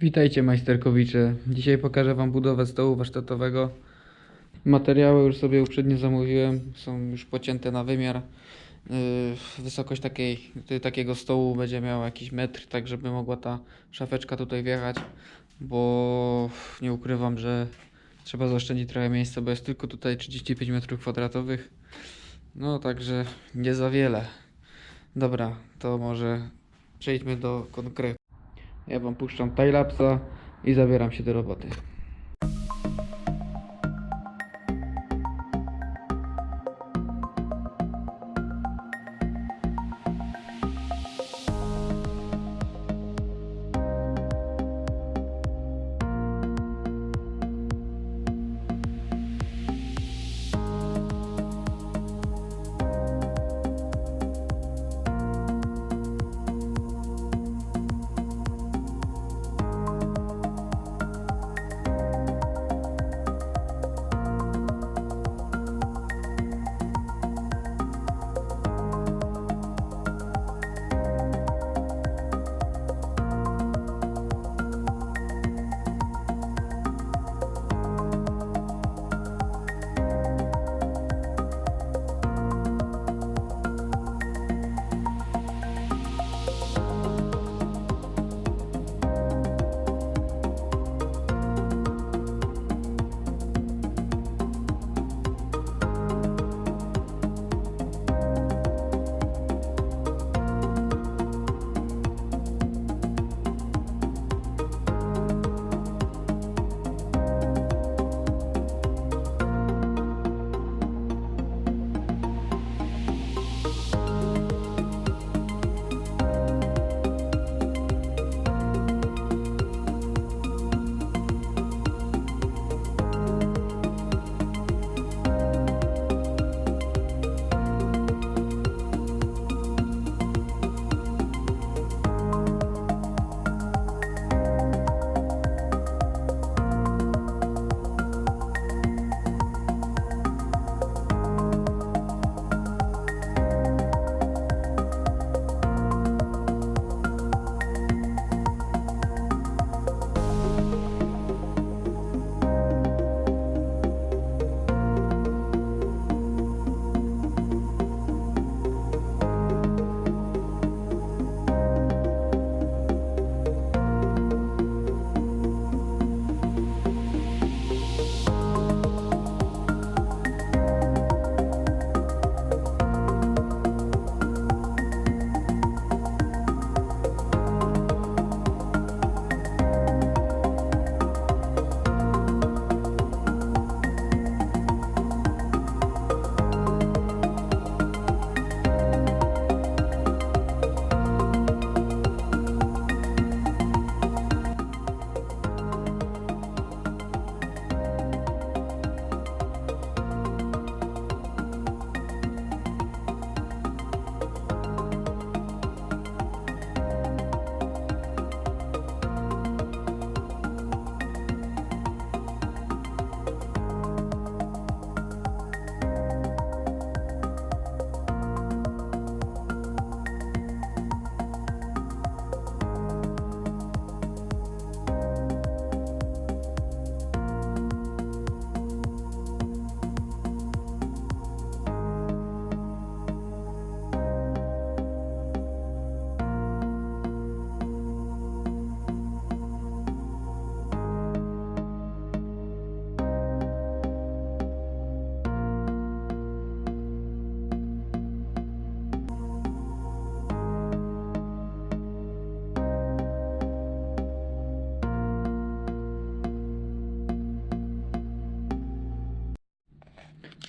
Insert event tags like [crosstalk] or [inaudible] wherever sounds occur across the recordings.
Witajcie majsterkowicze. Dzisiaj pokażę Wam budowę stołu warsztatowego. Materiały już sobie uprzednio zamówiłem, są już pocięte na wymiar. Yy, Wysokość takiej, ty- takiego stołu będzie miała jakiś metr, tak żeby mogła ta szafeczka tutaj wjechać, bo nie ukrywam, że trzeba zaoszczędzić trochę miejsca, bo jest tylko tutaj 35 m2. No także nie za wiele. Dobra, to może przejdźmy do konkretu. Ja wam puszczam timelapsa i zabieram się do roboty.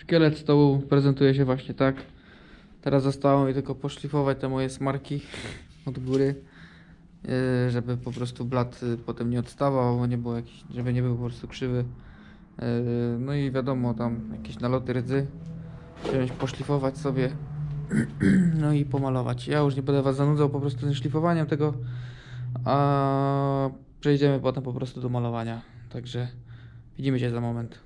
Szkielet stołu prezentuje się właśnie tak. Teraz zostało mi tylko poszlifować te moje smarki od góry, yy, żeby po prostu blat y, potem nie odstawał, nie było jakiś, żeby nie był po prostu krzywy. Yy, No i wiadomo, tam jakieś naloty rdzy. Wziąć, poszlifować sobie, [clears throat] no i pomalować. Ja już nie będę Was zanudzał po prostu tym szlifowaniem tego, a przejdziemy potem po prostu do malowania. Także widzimy się za moment.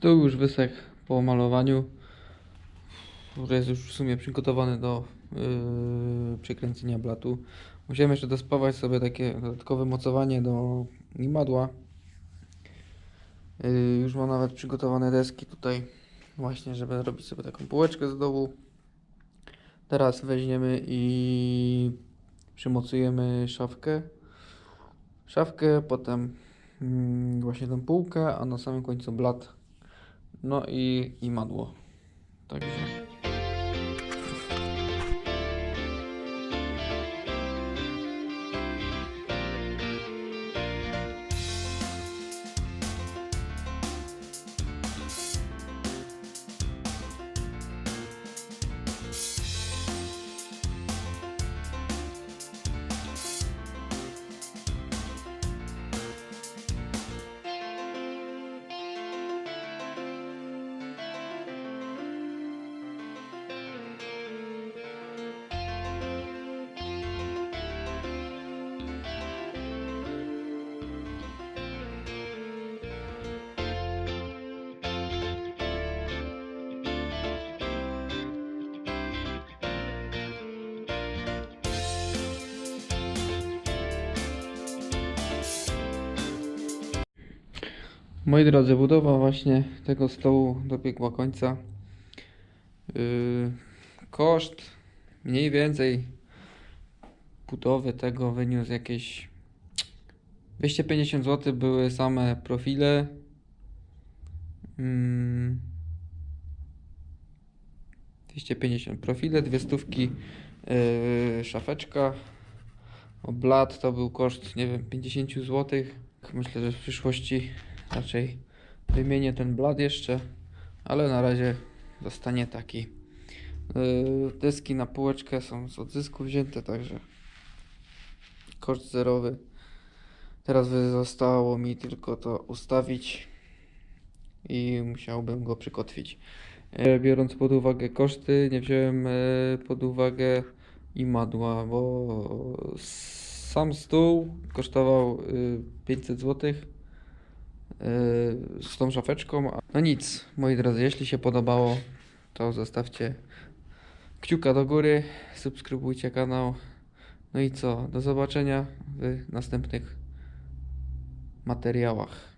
Stół już wysechł po malowaniu, który jest już w sumie przygotowany do yy, przekręcenia blatu. Musiałem jeszcze dospawać sobie takie dodatkowe mocowanie do imadła. Yy, już mam nawet przygotowane deski tutaj właśnie, żeby robić sobie taką półeczkę z dołu. Teraz weźmiemy i przymocujemy szafkę. Szafkę, potem mm, właśnie tą półkę, a na samym końcu blat. No i, i madło. Także. Moi drodzy, budowa właśnie tego stołu dobiegła końca. Yy, koszt mniej więcej budowy tego wyniósł jakieś 250 zł były same profile. Mm, 250 profile, dwie stówki yy, szafeczka. O blat to był koszt, nie wiem, 50 zł. Myślę, że w przyszłości raczej wymienię ten blat jeszcze, ale na razie zostanie taki. Yy, Deski na półeczkę są z odzysku wzięte, także koszt zerowy. Teraz zostało mi tylko to ustawić i musiałbym go przykotwić. E, Biorąc pod uwagę koszty, nie wziąłem e, pod uwagę imadła, bo sam stół kosztował y, 500 zł z tą szafeczką. No nic, moi drodzy, jeśli się podobało, to zostawcie kciuka do góry, subskrybujcie kanał. No i co, do zobaczenia w następnych materiałach.